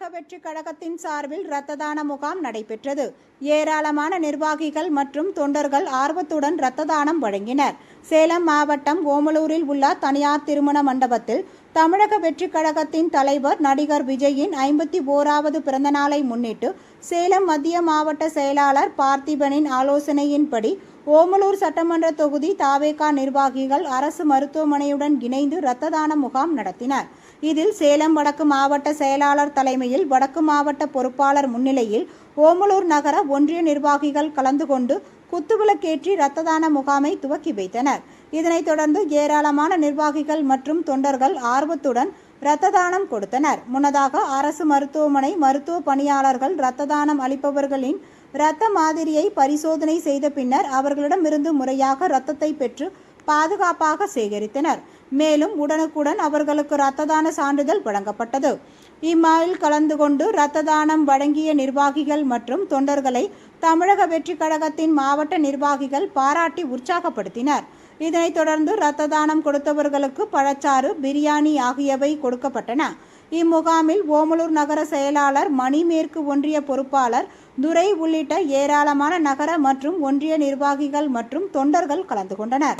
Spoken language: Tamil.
கழகத்தின் சார்பில் இரத்த தான முகாம் நடைபெற்றது. ஏராளமான நிர்வாகிகள் மற்றும் தொண்டர்கள் ஆர்வத்துடன் இரத்த தானம் வழங்கினர். சேலம் மாவட்டம் ஓமலூரில் உள்ள தனியார் திருமண மண்டபத்தில் தமிழக வெற்றி கழகத்தின் தலைவர் நடிகர் விஜயின் ஐம்பத்தி ஓராவது பிறந்தநாளை முன்னிட்டு சேலம் மத்திய மாவட்ட செயலாளர் பார்த்திபனின் ஆலோசனையின்படி ஓமலூர் சட்டமன்ற தொகுதி தாவேகா நிர்வாகிகள் அரசு மருத்துவமனையுடன் இணைந்து இரத்த தான முகாம் நடத்தினர். இதில் சேலம் வடக்கு மாவட்ட செயலாளர் தலைமையில் வடக்கு மாவட்ட பொறுப்பாளர் முன்னிலையில் ஓமலூர் நகர ஒன்றிய நிர்வாகிகள் கலந்து கொண்டு குத்துவிளக்கேற்றி இரத்த தான முகாமை துவக்கி வைத்தனர். இதனைத் தொடர்ந்து ஏராளமான நிர்வாகிகள் மற்றும் தொண்டர்கள் ஆர்வத்துடன் இரத்த தானம் கொடுத்தனர். முன்னதாக அரசு மருத்துவமனை மருத்துவ பணியாளர்கள் இரத்த தானம் அளிப்பவர்களின் இரத்த மாதிரியை பரிசோதனை செய்த பின்னர் அவர்களிடமிருந்து முறையாக இரத்தத்தை பெற்று பாதுகாப்பாக சேகரித்தனர். மேலும் உடனுக்குடன் அவர்களுக்கு இரத்த தான சான்றிதழ் வழங்கப்பட்டது. இம்மாவில் கலந்து கொண்டு இரத்த தானம் வழங்கிய நிர்வாகிகள் மற்றும் தொண்டர்களை தமிழக வெற்றி கழகத்தின் மாவட்ட நிர்வாகிகள் பாராட்டி உற்சாகப்படுத்தினர். இதனைத் தொடர்ந்து இரத்த தானம் கொடுத்தவர்களுக்கு பழச்சாறு பிரியாணி ஆகியவை கொடுக்கப்பட்டன. இம்முகாமில் ஓமலூர் நகர செயலாளர் மணிமேற்கு ஒன்றிய பொறுப்பாளர் துரை உள்ளிட்ட ஏராளமான நகர மற்றும் ஒன்றிய நிர்வாகிகள் மற்றும் தொண்டர்கள் கலந்து கொண்டனர்.